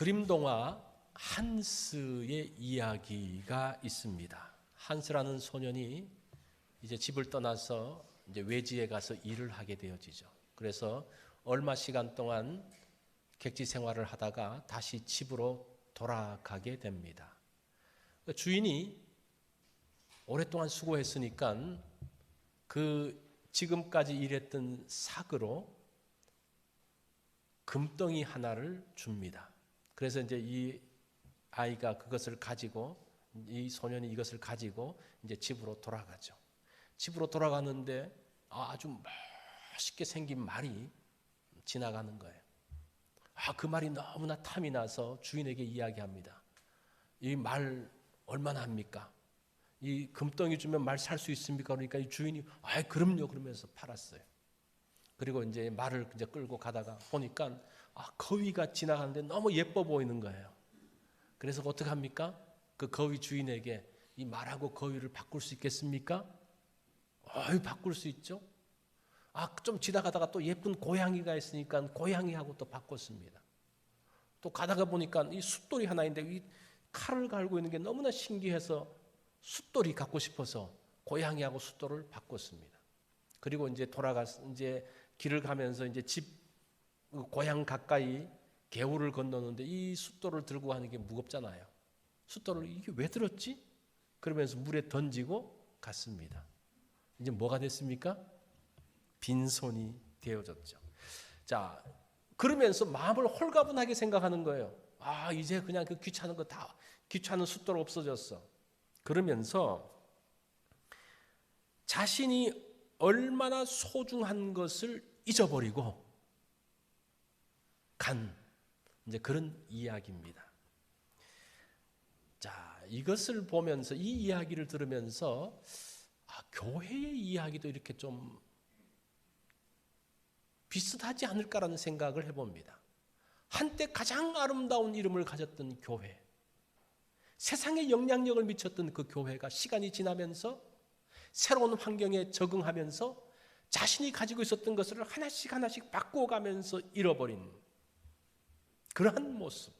그림 동화 한스의 이야기가 있습니다. 한스라는 소년이 이제 집을 떠나서 이제 외지에 가서 일을 하게 되어지죠. 그래서 얼마 시간 동안 객지 생활을 하다가 다시 집으로 돌아가게 됩니다. 그 주인이 오랫동안 수고했으니까 그 지금까지 일했던 삭으로 금덩이 하나를 줍니다. 그래서 이제 이 아이가 그것을 가지고 이 소년이 이것을 가지고 이제 집으로 돌아가죠. 집으로 돌아가는데 아주 멋있게 생긴 말이 지나가는 거예요. 아, 그 말이 너무나 탐이 나서 주인에게 이야기합니다. 이 말 얼마나 합니까? 이 금덩이 주면 말 살 수 있습니까? 그러니까 이 주인이 아, 그럼요. 그러면서 팔았어요. 그리고 이제 말을 이제 끌고 가다가 보니까 아, 거위가 지나가는데 너무 예뻐 보이는 거예요. 그래서 어떻게 합니까? 그 거위 주인에게 이 말하고 거위를 바꿀 수 있겠습니까? 어이, 바꿀 수 있죠. 아, 좀 지나가다가 또 예쁜 고양이가 있으니까 고양이하고 또 바꿨습니다. 또 가다가 보니까 이 숫돌이 하나 있는데 이 칼을 갈고 있는 게 너무나 신기해서 숫돌이 갖고 싶어서 고양이하고 숫돌을 바꿨습니다. 그리고 이제 돌아가 이제 길을 가면서 이제 집그 고향 가까이 개울을 건너는데 이 숫돌을 들고 가는 게 무겁잖아요. 숫돌을 이게 왜 들었지? 그러면서 물에 던지고 갔습니다. 이제 뭐가 됐습니까? 빈손이 되어졌죠. 자, 그러면서 마음을 홀가분하게 생각하는 거예요. 아, 이제 그냥 그 귀찮은 거 다, 귀찮은 숫돌 없어졌어. 그러면서 자신이 얼마나 소중한 것을 잊어버리고 간 이제 그런 이야기입니다. 자, 이것을 보면서 이 이야기를 들으면서 아, 교회의 이야기도 이렇게 좀 비슷하지 않을까라는 생각을 해봅니다. 한때 가장 아름다운 이름을 가졌던 교회, 세상에 영향력을 미쳤던 그 교회가 시간이 지나면서 새로운 환경에 적응하면서 자신이 가지고 있었던 것을 하나씩 하나씩 바꿔가면서 잃어버린 그러한 모습.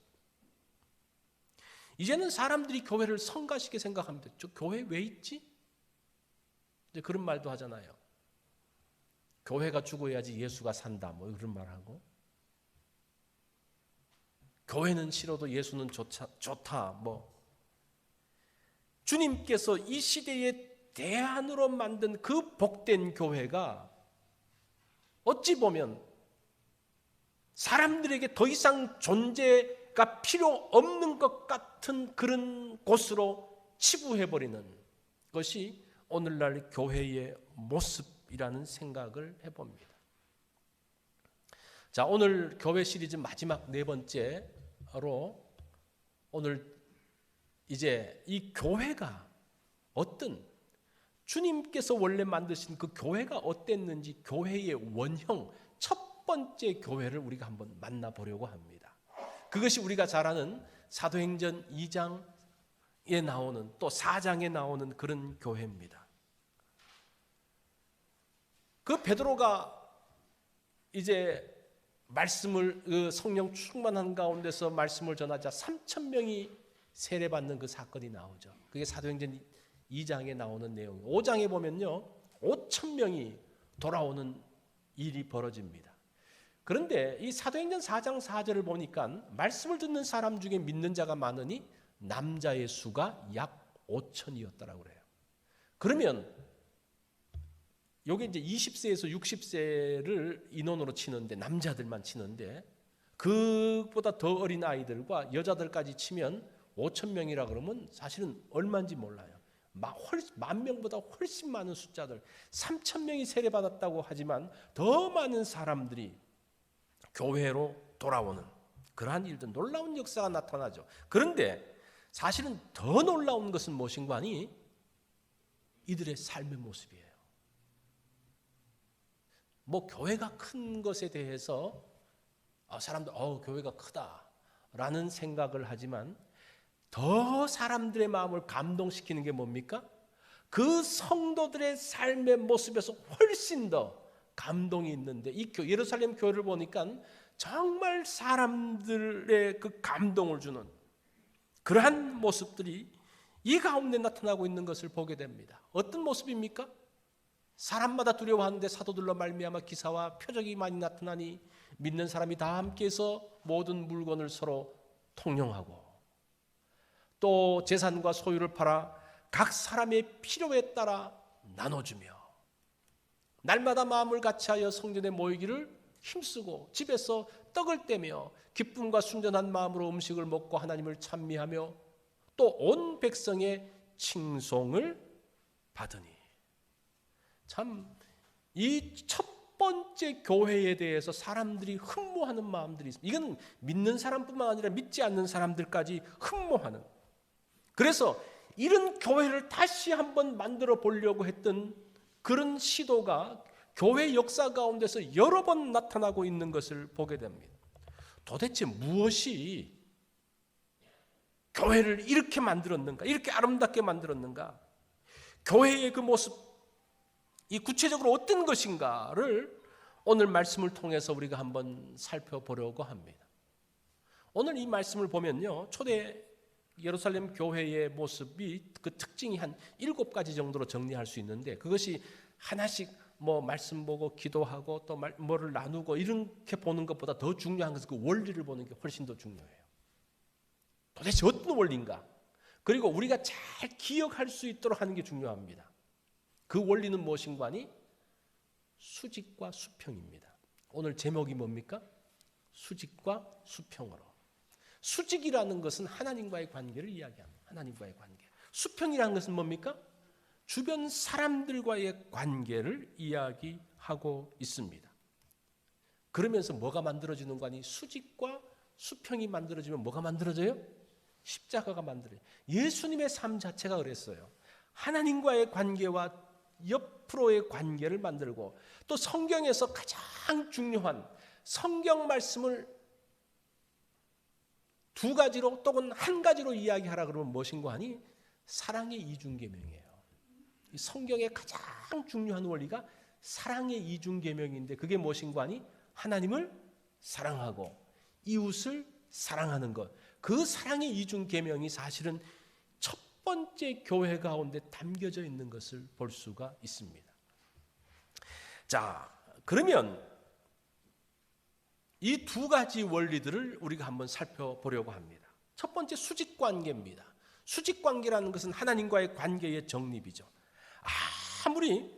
이제는 사람들이 교회를 성가시게 생각합니다. 저 교회 왜 있지? 이제 그런 말도 하잖아요. 교회가 죽어야지 예수가 산다. 뭐 그런 말하고. 교회는 싫어도 예수는 좋다, 좋다. 뭐. 주님께서 이 시대의 대안으로 만든 그 복된 교회가 어찌 보면 사람들에게 더 이상 존재가 필요 없는 것 같은 그런 곳으로 치부해버리는 것이 오늘날 교회의 모습이라는 생각을 해봅니다. 자, 오늘 교회 시리즈 마지막 네 번째로 오늘 이제 이 교회가 어떤 주님께서 원래 만드신 그 교회가 어땠는지 교회의 원형 첫 번째 교회를 우리가 한번 만나 보려고 합니다. 그것이 우리가 잘 아는 사도행전 2장에 나오는 또 4장에 나오는 그런 교회입니다. 그 베드로가 이제 말씀을 그 성령 충만한 가운데서 말씀을 전하자 3천 명이 세례받는 그 사건이 나오죠. 그게 사도행전 2장에 나오는 내용. 5장에 보면요. 5천 명이 돌아오는 일이 벌어집니다. 그런데 이 사도행전 4장 4절을 보니까 말씀을 듣는 사람 중에 믿는 자가 많으니 남자의 수가 약 5천이었다라고 그래요. 그러면 요게 이제 20세에서 60세를 인원으로 치는데 남자들만 치는데 그보다 더 어린 아이들과 여자들까지 치면 5천 명이라 그러면 사실은 얼마인지 몰라요. 만 명보다 훨씬 많은 숫자들 3천 명이 세례받았다고 하지만 더 많은 사람들이 교회로 돌아오는 그러한 일들 놀라운 역사가 나타나죠. 그런데 사실은 더 놀라운 것은 무엇인가 하니 이들의 삶의 모습이에요. 뭐 교회가 큰 것에 대해서 사람들 어 교회가 크다라는 생각을 하지만 더 사람들의 마음을 감동시키는 게 뭡니까? 그 성도들의 삶의 모습에서 훨씬 더 감동이 있는데 이 교, 예루살렘 교회를 보니까 정말 사람들의 그 감동을 주는 그러한 모습들이 이 가운데 나타나고 있는 것을 보게 됩니다. 어떤 모습입니까? 사람마다 두려워하는데 사도들로 말미암아 기사와 표적이 많이 나타나니 믿는 사람이 다 함께해서 모든 물건을 서로 통용하고 또 재산과 소유를 팔아 각 사람의 필요에 따라 나눠주며 날마다 마음을 같이하여 성전에 모이기를 힘쓰고 집에서 떡을 떼며 기쁨과 순전한 마음으로 음식을 먹고 하나님을 찬미하며 또 온 백성의 칭송을 받으니 참 이 첫 번째 교회에 대해서 사람들이 흠모하는 마음들이 있습니다. 이건 믿는 사람뿐만 아니라 믿지 않는 사람들까지 흠모하는 그래서 이런 교회를 다시 한번 만들어 보려고 했던 그런 시도가 교회 역사 가운데서 여러 번 나타나고 있는 것을 보게 됩니다. 도대체 무엇이 교회를 이렇게 만들었는가? 이렇게 아름답게 만들었는가? 교회의 그 모습, 이 구체적으로 어떤 것인가를 오늘 말씀을 통해서 우리가 한번 살펴보려고 합니다. 오늘 이 말씀을 보면요. 초대 예루살렘 교회의 모습이 그 특징이 한 일곱 가지 정도로 정리할 수 있는데 그것이 하나씩 뭐 말씀 보고 기도하고 또 뭐를 나누고 이렇게 보는 것보다 더 중요한 것은 그 원리를 보는 게 훨씬 더 중요해요. 도대체 어떤 원리인가? 그리고 우리가 잘 기억할 수 있도록 하는 게 중요합니다. 그 원리는 무엇인가 하니 수직과 수평입니다. 오늘 제목이 뭡니까? 수직과 수평으로. 수직이라는 것은 하나님과의 관계를 이야기합니다. 하나님과의 관계. 수평이라는 것은 뭡니까? 주변 사람들과의 관계를 이야기하고 있습니다. 그러면서 뭐가 만들어지는 거 아니? 수직과 수평이 만들어지면 뭐가 만들어져요? 십자가가 만들어요. 예수님의 삶 자체가 그랬어요. 하나님과의 관계와 옆으로의 관계를 만들고 또 성경에서 가장 중요한 성경 말씀을 두 가지로 또는 한 가지로 이야기하라 그러면 무엇인가 하니 사랑의 이중계명이에요. 성경의 가장 중요한 원리가 사랑의 이중계명인데 그게 무엇인가 하니 하나님을 사랑하고 이웃을 사랑하는 것. 그 사랑의 이중계명이 사실은 첫 번째 교회 가운데 담겨져 있는 것을 볼 수가 있습니다. 자, 그러면 이 두 가지 원리들을 우리가 한번 살펴보려고 합니다. 첫 번째 수직 관계입니다. 수직 관계라는 것은 하나님과의 관계의 정립이죠. 아무리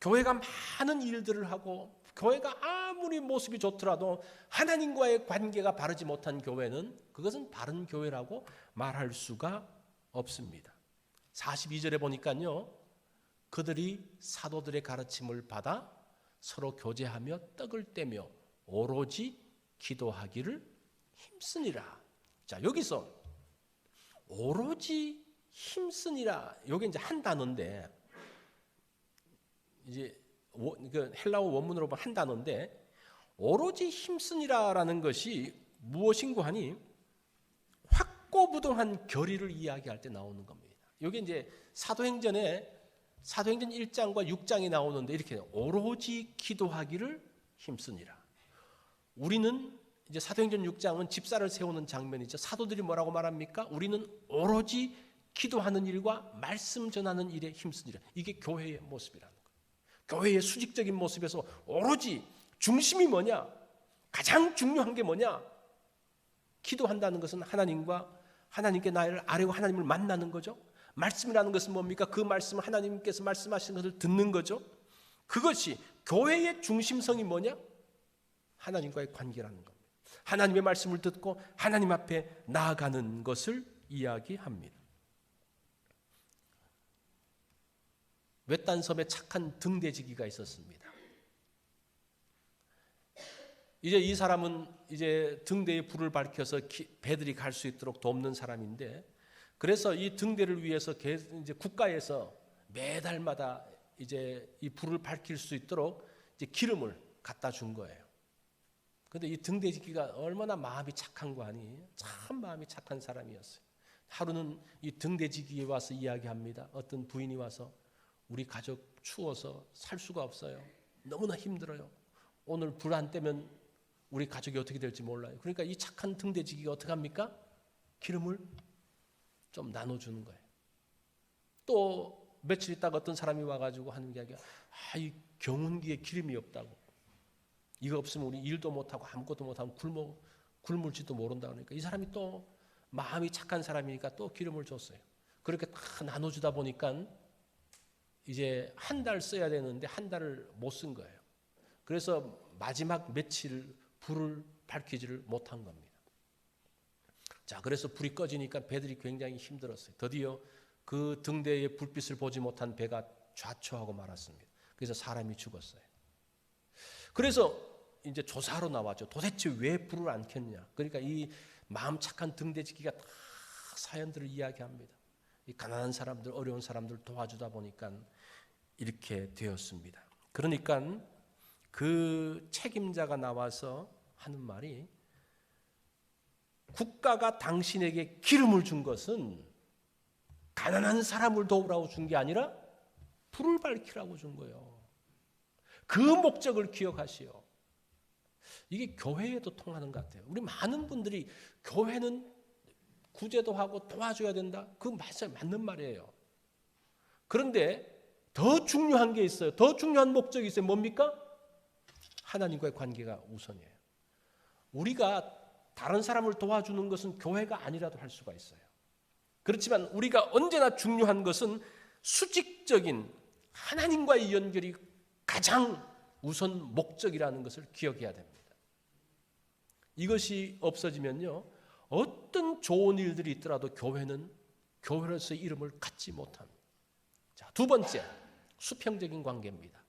교회가 많은 일들을 하고 교회가 아무리 모습이 좋더라도 하나님과의 관계가 바르지 못한 교회는 그것은 바른 교회라고 말할 수가 없습니다. 42절에 보니까요. 그들이 사도들의 가르침을 받아 서로 교제하며 떡을 떼며 오로지 기도하기를 힘쓰니라. 자, 여기서 오로지 힘쓰니라. 여기 이제 한 단어인데 이제 그 헬라어 원문으로 보면 한 단어인데 오로지 힘쓰니라라는 것이 무엇인고 하니 확고부동한 결의를 이야기할 때 나오는 겁니다. 여기 이제 사도행전에 사도행전 1장과 6장이 나오는데 이렇게 오로지 기도하기를 힘쓰니라. 우리는 이제 사도행전 6장은 집사를 세우는 장면이죠. 사도들이 뭐라고 말합니까? 우리는 오로지 기도하는 일과 말씀 전하는 일에 힘쓰니라. 이게 교회의 모습이라는 거예요. 교회의 수직적인 모습에서 오로지 중심이 뭐냐? 가장 중요한 게 뭐냐? 기도한다는 것은 하나님과 하나님께 나를 아뢰고 하나님을 만나는 거죠. 말씀이라는 것은 뭡니까? 그 말씀을 하나님께서 말씀하신 것을 듣는 거죠. 그것이 교회의 중심성이 뭐냐? 하나님과의 관계라는 겁니다. 하나님의 말씀을 듣고 하나님 앞에 나아가는 것을 이야기합니다. 외딴 섬에 착한 등대지기가 있었습니다. 이제 이 사람은 이제 등대에 불을 밝혀서 배들이 갈 수 있도록 돕는 사람인데 그래서 이 등대를 위해서 이제 국가에서 매달마다 이제 이 불을 밝힐 수 있도록 이제 기름을 갖다 준 거예요. 근데 이 등대지기가 얼마나 마음이 착한 거 아니? 참 마음이 착한 사람이었어요. 하루는 이 등대지기에 와서 이야기합니다. 어떤 부인이 와서 우리 가족 추워서 살 수가 없어요. 너무나 힘들어요. 오늘 불 안 떼면 우리 가족이 어떻게 될지 몰라요. 그러니까 이 착한 등대지기가 어떻게 합니까? 기름을 좀 나눠주는 거예요. 또 며칠 있다가 어떤 사람이 와가지고 하는 이야기가 아, 이 경운기에 기름이 없다고. 이거 없으면 우리 일도 못하고 아무것도 못하고 굶어, 굶을지도 모른다 그러니까 이 사람이 또 마음이 착한 사람이니까 또 기름을 줬어요. 그렇게 다 나눠주다 보니까 이제 한 달 써야 되는데 한 달을 못 쓴 거예요. 그래서 마지막 며칠 불을 밝히지를 못한 겁니다. 자, 그래서 불이 꺼지니까 배들이 굉장히 힘들었어요. 드디어 그 등대의 불빛을 보지 못한 배가 좌초하고 말았습니다. 그래서 사람이 죽었어요. 그래서 이제 조사하러 나왔죠. 도대체 왜 불을 안 켰냐? 그러니까 이 마음 착한 등대지기가 다 사연들을 이야기합니다. 이 가난한 사람들, 어려운 사람들 도와주다 보니까 이렇게 되었습니다. 그러니까 그 책임자가 나와서 하는 말이 국가가 당신에게 기름을 준 것은 가난한 사람을 도우라고 준 게 아니라 불을 밝히라고 준 거예요. 그 목적을 기억하시오. 이게 교회에도 통하는 것 같아요. 우리 많은 분들이 교회는 구제도 하고 도와줘야 된다. 그 맞아요. 맞는 말이에요. 그런데 더 중요한 게 있어요. 더 중요한 목적이 있어요. 뭡니까? 하나님과의 관계가 우선이에요. 우리가 다른 사람을 도와주는 것은 교회가 아니라도 할 수가 있어요. 그렇지만 우리가 언제나 중요한 것은 수직적인 하나님과의 연결이 가장 우선 목적이라는 것을 기억해야 됩니다. 이것이 없어지면요. 어떤 좋은 일들이 있더라도 교회는 교회로서의 이름을 갖지 못합니다. 자, 두 번째, 수평적인 관계입니다.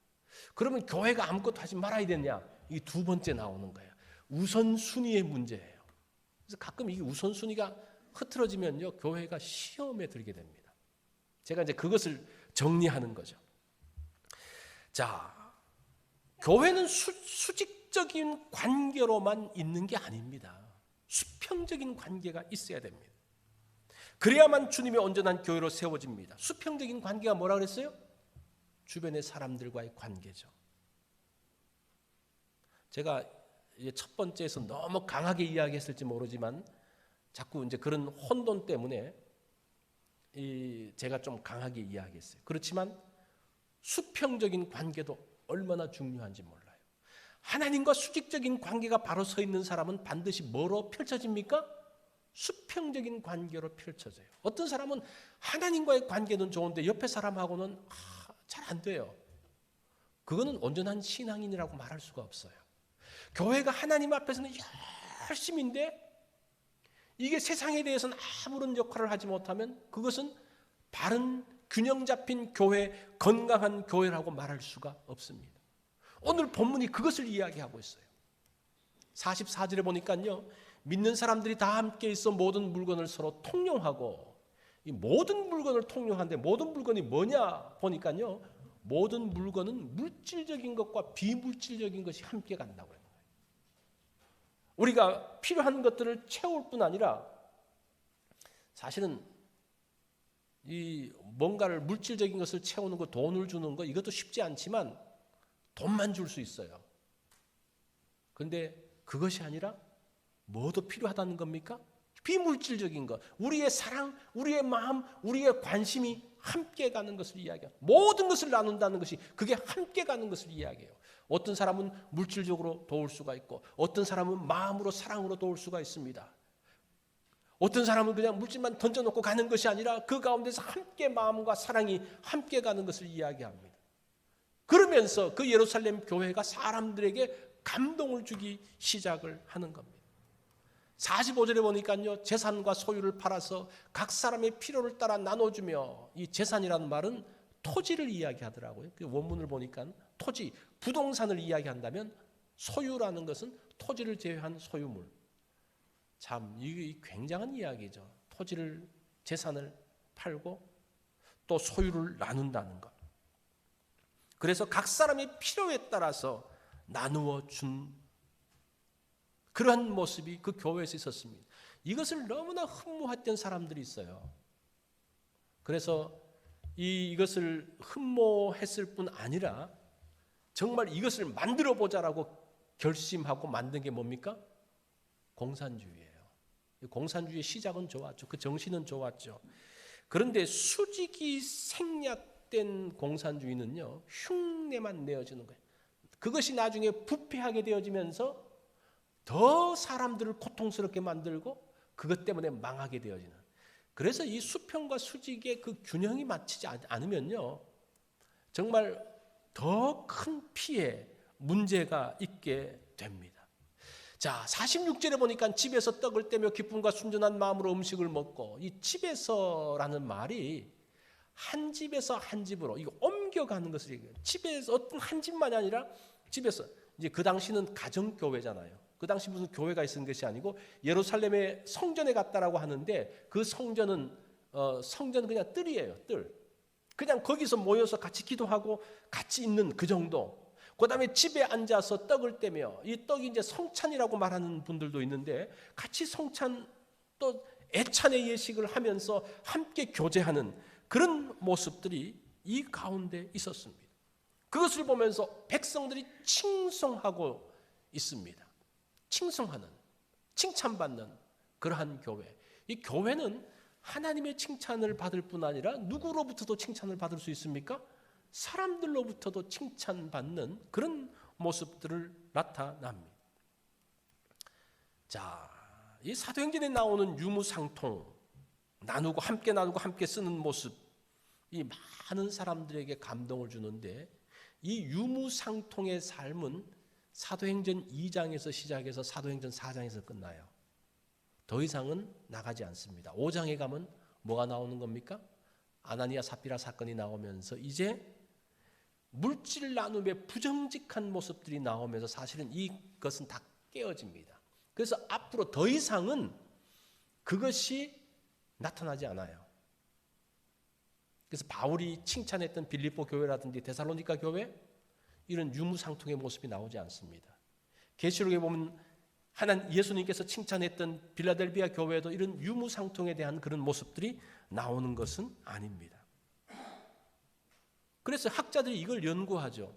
그러면 교회가 아무것도 하지 말아야 되냐? 이 두 번째 나오는 거예요. 우선순위의 문제예요. 그래서 가끔 이 우선순위가 흐트러지면요, 교회가 시험에 들게 됩니다. 제가 이제 그것을 정리하는 거죠. 자, 교회는 수, 수직 적인 관계로만 있는 게 아닙니다. 수평적인 관계가 있어야 됩니다. 그래야만 주님의 온전한 교회로 세워집니다. 수평적인 관계가 뭐라 그랬어요? 주변의 사람들과의 관계죠. 제가 첫 번째에서 너무 강하게 이야기했을지 모르지만 자꾸 이제 그런 혼돈 때문에 이 제가 좀 강하게 이야기했어요. 그렇지만 수평적인 관계도 얼마나 중요한지 몰라요. 하나님과 수직적인 관계가 바로 서 있는 사람은 반드시 뭐로 펼쳐집니까? 수평적인 관계로 펼쳐져요. 어떤 사람은 하나님과의 관계는 좋은데 옆에 사람하고는 아, 잘안 돼요. 그거는 온전한 신앙인이라고 말할 수가 없어요. 교회가 하나님 앞에서는 열심인데 이게 세상에 대해서는 아무런 역할을 하지 못하면 그것은 바른 균형 잡힌 교회, 건강한 교회라고 말할 수가 없습니다. 오늘 본문이 그것을 이야기하고 있어요. 44절에 보니까요. 믿는 사람들이 다 함께 있어 모든 물건을 서로 통용하고 이 모든 물건을 통용하는데 모든 물건이 뭐냐 보니까요. 모든 물건은 물질적인 것과 비물질적인 것이 함께 간다고 해요. 우리가 필요한 것들을 채울 뿐 아니라 사실은 이 뭔가를 물질적인 것을 채우는 거 돈을 주는 거 이것도 쉽지 않지만 돈만 줄 수 있어요. 그런데 그것이 아니라 뭐도 필요하다는 겁니까? 비물질적인 것, 우리의 사랑, 우리의 마음, 우리의 관심이 함께 가는 것을 이야기해요. 모든 것을 나눈다는 것이 그게 함께 가는 것을 이야기해요. 어떤 사람은 물질적으로 도울 수가 있고, 어떤 사람은 마음으로 사랑으로 도울 수가 있습니다. 어떤 사람은 그냥 물질만 던져놓고 가는 것이 아니라 그 가운데서 함께 마음과 사랑이 함께 가는 것을 이야기합니다. 그러면서 그 예루살렘 교회가 사람들에게 감동을 주기 시작을 하는 겁니다. 45절에 보니까요, 재산과 소유를 팔아서 각 사람의 필요를 따라 나눠주며 이 재산이라는 말은 토지를 이야기하더라고요. 그 원문을 보니까 토지, 부동산을 이야기한다면 소유라는 것은 토지를 제외한 소유물. 참, 이게 굉장한 이야기죠. 토지를, 재산을 팔고 또 소유를 나눈다는 것. 그래서 각 사람의 필요에 따라서 나누어 준 그러한 모습이 그 교회에서 있었습니다. 이것을 너무나 흠모했던 사람들이 있어요. 그래서 이, 이것을 흠모했을 뿐 아니라 정말 이것을 만들어 보자라고 결심하고 만든 게 뭡니까? 공산주의예요. 공산주의 시작은 좋았죠. 그 정신은 좋았죠. 그런데 수직이 생략 된 공산주의는요, 흉내만 내어주는 거예요. 그것이 나중에 부패하게 되어지면서 더 사람들을 고통스럽게 만들고 그것 때문에 망하게 되어지는. 그래서 이 수평과 수직의 그 균형이 맞추지 않으면요, 정말 더 큰 피해, 문제가 있게 됩니다. 자, 46절에 보니까 집에서 떡을 떼며 기쁨과 순전한 마음으로 음식을 먹고 이 집에서라는 말이 한 집에서 한 집으로 이거 옮겨가는 것을 얘기해요. 집에서 어떤 한 집만이 아니라 집에서 이제 그 당시는 가정 교회잖아요. 그 당시 무슨 교회가 있는 것이 아니고 예루살렘의 성전에 갔다라고 하는데 그 성전은 어, 성전 그냥 뜰이에요. 뜰. 그냥 거기서 모여서 같이 기도하고 같이 있는 그 정도. 그다음에 집에 앉아서 떡을 떼며 이 떡이 이제 성찬이라고 말하는 분들도 있는데 같이 성찬 또 애찬의 예식을 하면서 함께 교제하는 그런 모습들이 이 가운데 있었습니다. 그것을 보면서 백성들이 칭송하고 있습니다. 칭송하는 칭찬받는 그러한 교회. 이 교회는 하나님의 칭찬을 받을 뿐 아니라 누구로부터도 칭찬을 받을 수 있습니까? 사람들로부터도 칭찬받는 그런 모습들을 나타납니다. 자, 이 사도행전에 나오는 유무상통 나누고 함께 나누고 함께 쓰는 모습 이 많은 사람들에게 감동을 주는데 이 유무상통의 삶은 사도행전 2장에서 시작해서 사도행전 4장에서 끝나요. 더 이상은 나가지 않습니다. 5장에 가면 뭐가 나오는 겁니까? 아나니아 사피라 사건이 나오면서 이제 물질 나눔의 부정직한 모습들이 나오면서 사실은 이것은 다 깨어집니다. 그래서 앞으로 더 이상은 그것이 나타나지 않아요. 그래서 바울이 칭찬했던 빌립보 교회라든지 데살로니가 교회 이런 유무상통의 모습이 나오지 않습니다. 계시록에 보면 하나님 예수님께서 칭찬했던 빌라델비아 교회도 이런 유무상통에 대한 그런 모습들이 나오는 것은 아닙니다. 그래서 학자들이 이걸 연구하죠.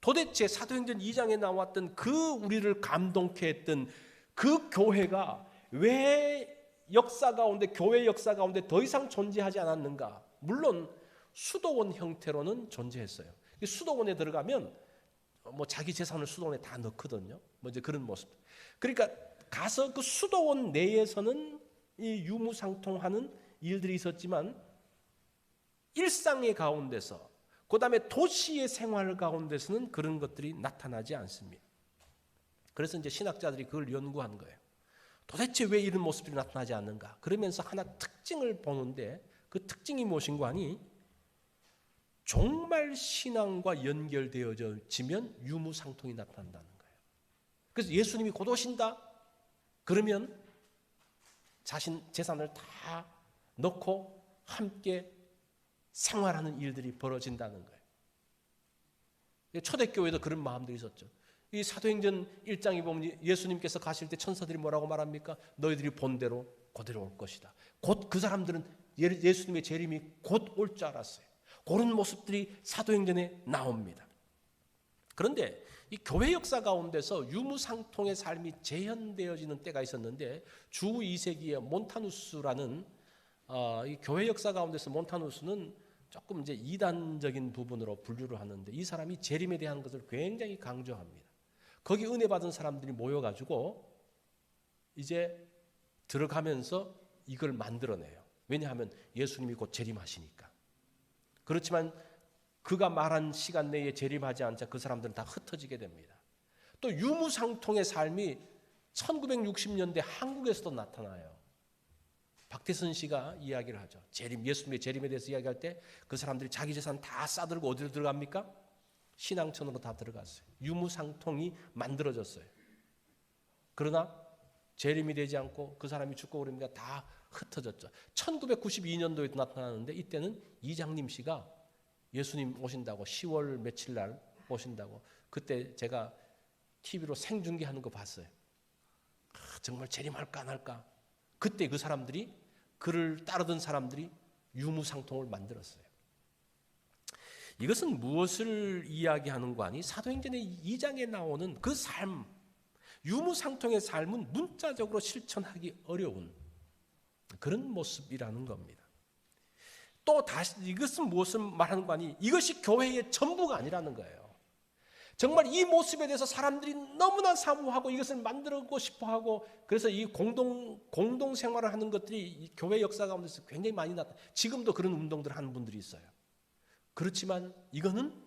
도대체 사도행전 2장에 나왔던 그 우리를 감동케 했던 그 교회가 왜 역사 가운데 교회 역사 가운데 더 이상 존재하지 않았는가? 물론 수도원 형태로는 존재했어요. 수도원에 들어가면 뭐 자기 재산을 수도원에 다 넣거든요. 뭐 이제 그런 모습. 그러니까 가서 그 수도원 내에서는 이 유무상통하는 일들이 있었지만 일상의 가운데서 그 다음에 도시의 생활 가운데서는 그런 것들이 나타나지 않습니다. 그래서 이제 신학자들이 그걸 연구한 거예요. 도대체 왜 이런 모습들이 나타나지 않는가? 그러면서 하나 특징을 보는데 그 특징이 무엇인가 하니 종말 신앙과 연결되어지면 유무상통이 나타난다는 거예요. 그래서 예수님이 곧 오신다? 그러면 자신 재산을 다 넣고 함께 생활하는 일들이 벌어진다는 거예요. 초대교회도 그런 마음들이 있었죠. 이 사도행전 1장에 보면 예수님께서 가실 때 천사들이 뭐라고 말합니까? 너희들이 본대로 그대로 올 것이다. 곧 그 사람들은 예수님의 재림이 곧 올 줄 알았어요. 그런 모습들이 사도행전에 나옵니다. 그런데 이 교회 역사 가운데서 유무상통의 삶이 재현되어지는 때가 있었는데 주 2세기의 몬타누스라는 어, 이 교회 역사 가운데서 몬타누스는 조금 이제 이단적인 부분으로 분류를 하는데 이 사람이 재림에 대한 것을 굉장히 강조합니다. 거기 은혜 받은 사람들이 모여가지고 이제 들어가면서 이걸 만들어내요. 왜냐하면 예수님이 곧 재림하시니까. 그렇지만 그가 말한 시간 내에 재림하지 않자 그 사람들은 다 흩어지게 됩니다. 또 유무상통의 삶이 1960년대 한국에서도 나타나요. 박태선 씨가 이야기를 하죠. 재림, 예수님의 재림에 대해서 이야기할 때 그 사람들이 자기 재산 다 싸들고 어디로 들어갑니까? 신앙촌으로 다 들어갔어요. 유무상통이 만들어졌어요. 그러나 재림이 되지 않고 그 사람이 죽고 그러니까 다 흩어졌죠. 1992년도에 나타나는데 이때는 이장님 씨가 예수님 오신다고 10월 며칠 날 오신다고 그때 제가 TV로 생중계하는 거 봤어요. 아, 정말 재림할까 안 할까? 그때 그 사람들이 그를 따르던 사람들이 유무상통을 만들었어요. 이것은 무엇을 이야기하는 거 아니? 사도행전의 2장에 나오는 그 삶, 유무상통의 삶은 문자적으로 실천하기 어려운 그런 모습이라는 겁니다. 또 다시 이것은 무엇을 말하는 거 아니? 이것이 교회의 전부가 아니라는 거예요. 정말 이 모습에 대해서 사람들이 너무나 사모하고 이것을 만들고 싶어 하고 그래서 이 공동 공동 생활을 하는 것들이 교회 역사 가운데서 굉장히 많이 나타. 지금도 그런 운동들을 하는 분들이 있어요. 그렇지만 이거는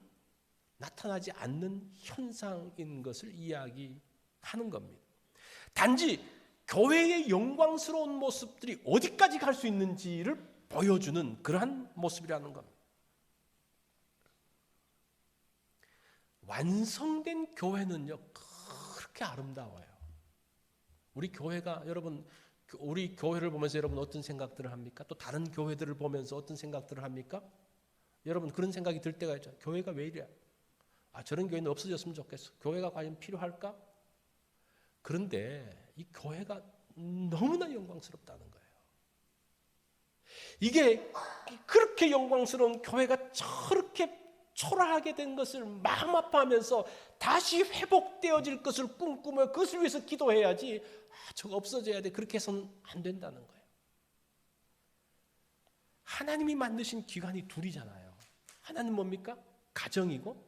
나타나지 않는 현상인 것을 이야기하는 겁니다. 단지 교회의 영광스러운 모습들이 어디까지 갈 수 있는지를 보여주는 그러한 모습이라는 겁니다. 완성된 교회는요 그렇게 아름다워요. 우리 교회가 여러분 우리 교회를 보면서 여러분 어떤 생각들을 합니까? 또 다른 교회들을 보면서 어떤 생각들을 합니까? 여러분 그런 생각이 들 때가 있죠. 교회가 왜 이래? 아 저런 교회는 없어졌으면 좋겠어. 교회가 과연 필요할까? 그런데 이 교회가 너무나 영광스럽다는 거예요. 이게 그렇게 영광스러운 교회가 저렇게 초라하게 된 것을 마음 아파하면서 다시 회복되어질 것을 꿈꾸며 그것을 위해서 기도해야지 아, 저거 없어져야 돼 그렇게 해서는 안 된다는 거예요. 하나님이 만드신 기관이 둘이잖아요. 하나는 뭡니까? 가정이고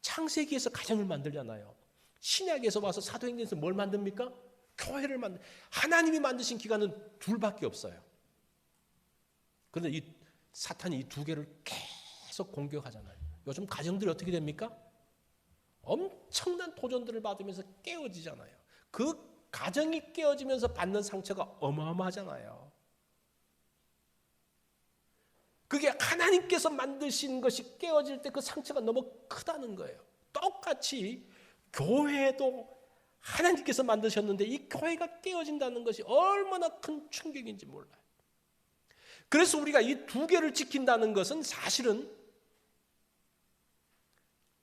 창세기에서 가정을 만들잖아요. 신약에서 와서 사도행전에서 뭘 만듭니까? 교회를 만들. 하나님이 만드신 기관은 둘밖에 없어요. 그런데 이 사탄이 이 두 개를 계속 공격하잖아요. 요즘 가정들이 어떻게 됩니까? 엄청난 도전들을 받으면서 깨어지잖아요. 그 가정이 깨어지면서 받는 상처가 어마어마하잖아요. 그게 하나님께서 만드신 것이 깨어질 때 그 상처가 너무 크다는 거예요. 똑같이 교회도 하나님께서 만드셨는데 이 교회가 깨어진다는 것이 얼마나 큰 충격인지 몰라요. 그래서 우리가 이 두 개를 지킨다는 것은 사실은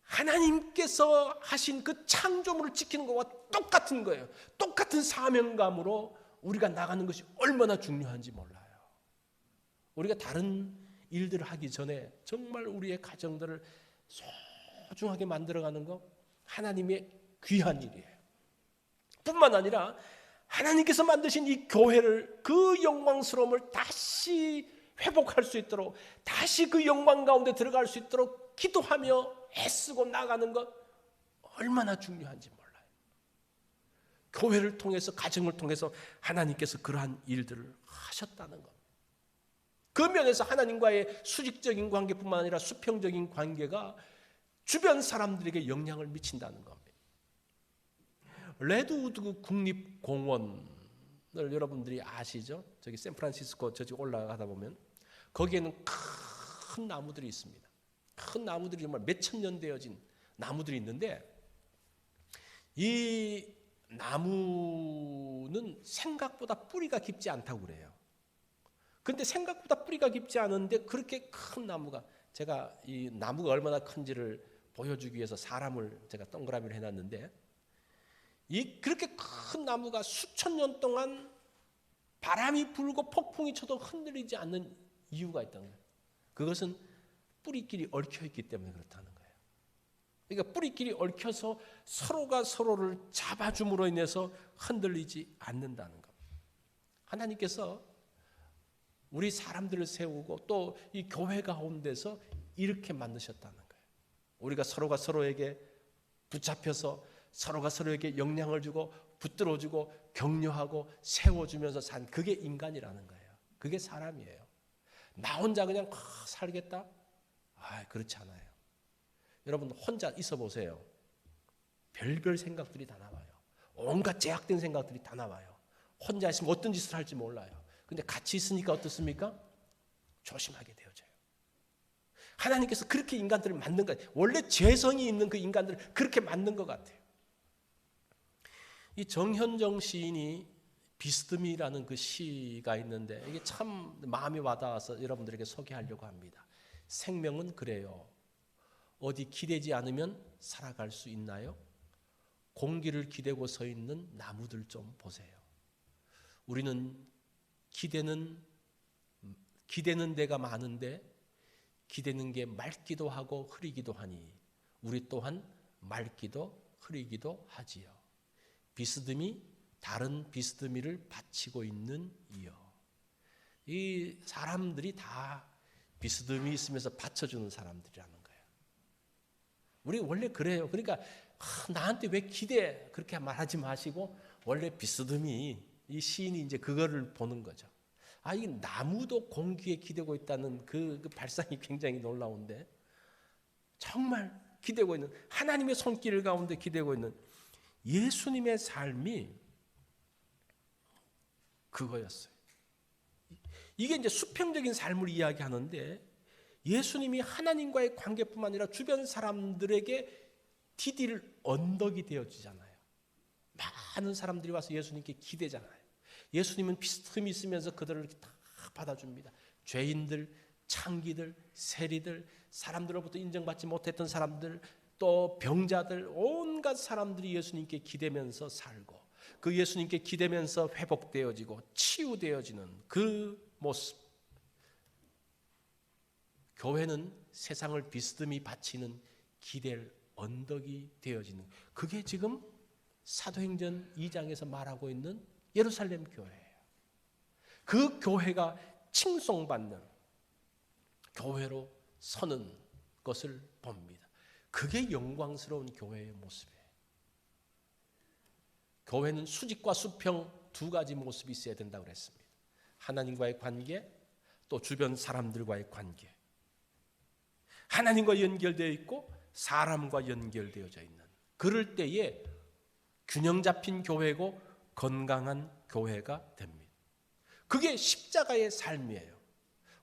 하나님께서 하신 그 창조물을 지키는 것과 똑같은 거예요. 똑같은 사명감으로 우리가 나가는 것이 얼마나 중요한지 몰라요. 우리가 다른 일들을 하기 전에 정말 우리의 가정들을 소중하게 만들어가는 것 하나님의 귀한 일이에요. 뿐만 아니라 하나님께서 만드신 이 교회를 그 영광스러움을 다시 회복할 수 있도록 다시 그 영광 가운데 들어갈 수 있도록 기도하며 애쓰고 나가는 것 얼마나 중요한지 몰라요. 교회를 통해서 가정을 통해서 하나님께서 그러한 일들을 하셨다는 것. 그 면에서 하나님과의 수직적인 관계뿐만 아니라 수평적인 관계가 주변 사람들에게 영향을 미친다는 겁니다. 레드우드 국립공원을 여러분들이 아시죠? 저기 샌프란시스코 저쪽 올라가다 보면 거기에는 큰 나무들이 있습니다. 큰 나무들이 정말 몇천 년 되어진 나무들이 있는데 이 나무는 생각보다 뿌리가 깊지 않다고 그래요. 근데 생각보다 뿌리가 깊지 않은데 그렇게 큰 나무가 제가 이 나무가 얼마나 큰지를 보여주기 위해서 사람을 제가 동그라미를 해놨는데 이 그렇게 큰 나무가 수천 년 동안 바람이 불고 폭풍이 쳐도 흔들리지 않는 이유가 있다는 거예요. 그것은 뿌리끼리 얽혀 있기 때문에 그렇다는 거예요. 그러니까 뿌리끼리 얽혀서 서로가 서로를 잡아줌으로 인해서 흔들리지 않는다는 겁니다. 하나님께서 우리 사람들을 세우고 또 이 교회 가운데서 이렇게 만드셨다는 거예요. 우리가 서로가 서로에게 붙잡혀서 서로가 서로에게 영향을 주고 붙들어주고 격려하고 세워주면서 산 그게 인간이라는 거예요. 그게 사람이에요. 나 혼자 그냥 살겠다? 아, 그렇지 않아요. 여러분 혼자 있어 보세요. 별별 생각들이 다 나와요. 온갖 제약된 생각들이 다 나와요. 혼자 있으면 어떤 짓을 할지 몰라요. 근데 같이 있으니까 어떻습니까? 조심하게 되어져요. 하나님께서 그렇게 인간들을 만든 것 같아요. 원래 죄성이 있는 그 인간들을 그렇게 만든 것 같아요. 이 정현정 시인이 비스듬이라는 그 시가 있는데 이게 참 마음이 와닿아서 여러분들에게 소개하려고 합니다. 생명은 그래요. 어디 기대지 않으면 살아갈 수 있나요? 공기를 기대고 서 있는 나무들 좀 보세요. 우리는 기대는 기대는 데가 많은데 기대는 게 맑기도 하고 흐리기도 하니 우리 또한 맑기도 흐리기도 하지요. 비스듬히 다른 비스듬히를 바치고 있는 이요. 이 사람들이 다 비스듬히 있으면서 받쳐주는 사람들이라는 거예요. 우리 원래 그래요. 그러니까 아, 나한테 왜 기대 그렇게 말하지 마시고 원래 비스듬히 이 시인이 이제 그거를 보는 거죠. 아, 이 나무도 공기에 기대고 있다는 그, 그 발상이 굉장히 놀라운데 정말 기대고 있는 하나님의 손길 가운데 기대고 있는 예수님의 삶이 그거였어요. 이게 이제 수평적인 삶을 이야기하는데 예수님이 하나님과의 관계뿐만 아니라 주변 사람들에게 디딜 언덕이 되어지잖아요. 많은 사람들이 와서 예수님께 기대잖아요. 예수님은 비스듬히 있으면서 그들을 다 받아줍니다. 죄인들, 창기들, 세리들, 사람들로부터 인정받지 못했던 사람들, 또 병자들, 온갖 사람들이 예수님께 기대면서 살고 그 예수님께 기대면서 회복되어지고 치유되어지는 그 모습. 교회는 세상을 비스듬히 바치는 기댈 언덕이 되어지는 그게 지금 사도행전 2장에서 말하고 있는 예루살렘 교회예요. 그 교회가 칭송받는 교회로 서는 것을 봅니다. 그게 영광스러운 교회의 모습이에요. 교회는 수직과 수평 두 가지 모습이 있어야 된다고 그랬습니다. 하나님과의 관계, 또 주변 사람들과의 관계. 하나님과 연결되어 있고 사람과 연결되어져 있는 그럴 때에 균형 잡힌 교회고 건강한 교회가 됩니다. 그게 십자가의 삶이에요.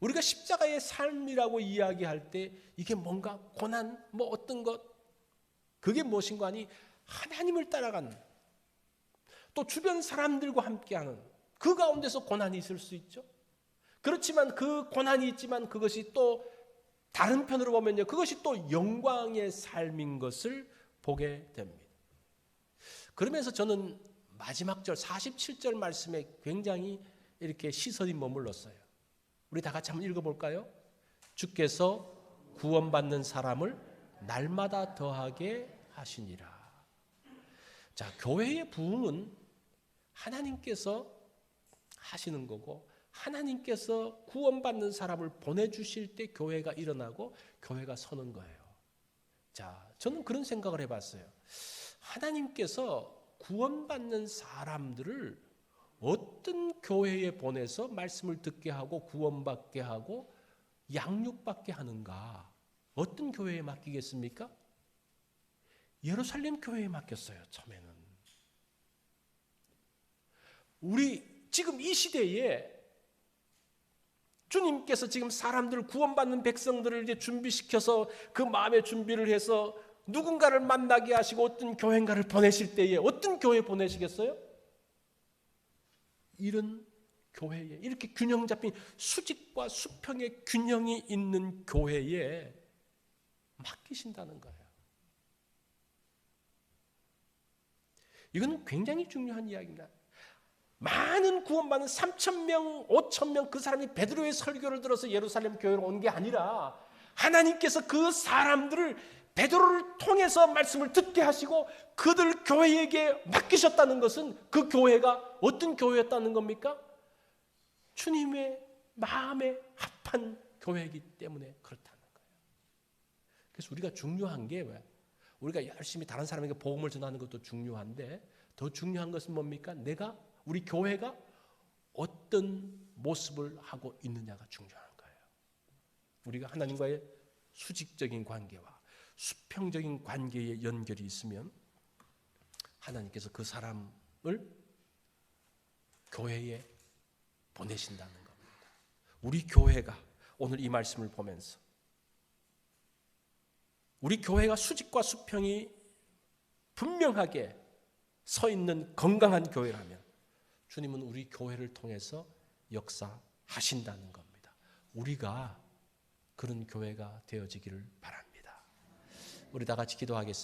우리가 십자가의 삶이라고 이야기할 때 이게 뭔가 고난 뭐 어떤 것 그게 무엇인가 하니 하나님을 따라가는 또 주변 사람들과 함께하는 그 가운데서 고난이 있을 수 있죠. 그렇지만 그 고난이 있지만 그것이 또 다른 편으로 보면요. 그것이 또 영광의 삶인 것을 보게 됩니다. 그러면서 저는 마지막 절 47절 말씀에 굉장히 이렇게 시선이 머물렀어요. 우리 다 같이 한번 읽어볼까요? 주께서 구원받는 사람을 날마다 더하게 하시니라. 자, 교회의 부흥은 하나님께서 하시는 거고 하나님께서 구원받는 사람을 보내주실 때 교회가 일어나고 교회가 서는 거예요. 자, 저는 그런 생각을 해봤어요. 하나님께서 구원받는 사람들을 어떤 교회에 보내서 말씀을 듣게 하고 구원받게 하고 양육받게 하는가? 어떤 교회에 맡기겠습니까? 예루살렘 교회에 맡겼어요, 처음에는. 우리 지금 이 시대에 주님께서 지금 사람들을 구원받는 백성들을 이제 준비시켜서 그 마음의 준비를 해서 누군가를 만나게 하시고 어떤 교회인가를 보내실 때에 어떤 교회 보내시겠어요? 이런 교회에 이렇게 균형 잡힌 수직과 수평의 균형이 있는 교회에 맡기신다는 거예요. 이건 굉장히 중요한 이야기입니다. 많은 구원받는 3천 명, 5천 명 그 사람이 베드로의 설교를 들어서 예루살렘 교회로 온 게 아니라 하나님께서 그 사람들을 베드로를 통해서 말씀을 듣게 하시고 그들 교회에게 맡기셨다는 것은 그 교회가 어떤 교회였다는 겁니까? 주님의 마음에 합한 교회이기 때문에 그렇다는 거예요. 그래서 우리가 중요한 게 왜? 우리가 열심히 다른 사람에게 복음을 전하는 것도 중요한데 더 중요한 것은 뭡니까? 내가 우리 교회가 어떤 모습을 하고 있느냐가 중요한 거예요. 우리가 하나님과의 수직적인 관계와 수평적인 관계의 연결이 있으면 하나님께서 그 사람을 교회에 보내신다는 겁니다. 우리 교회가 오늘 이 말씀을 보면서 우리 교회가 수직과 수평이 분명하게 서 있는 건강한 교회라면 주님은 우리 교회를 통해서 역사하신다는 겁니다. 우리가 그런 교회가 되어지기를 바랍니다. 우리 다 같이 기도하겠습니다.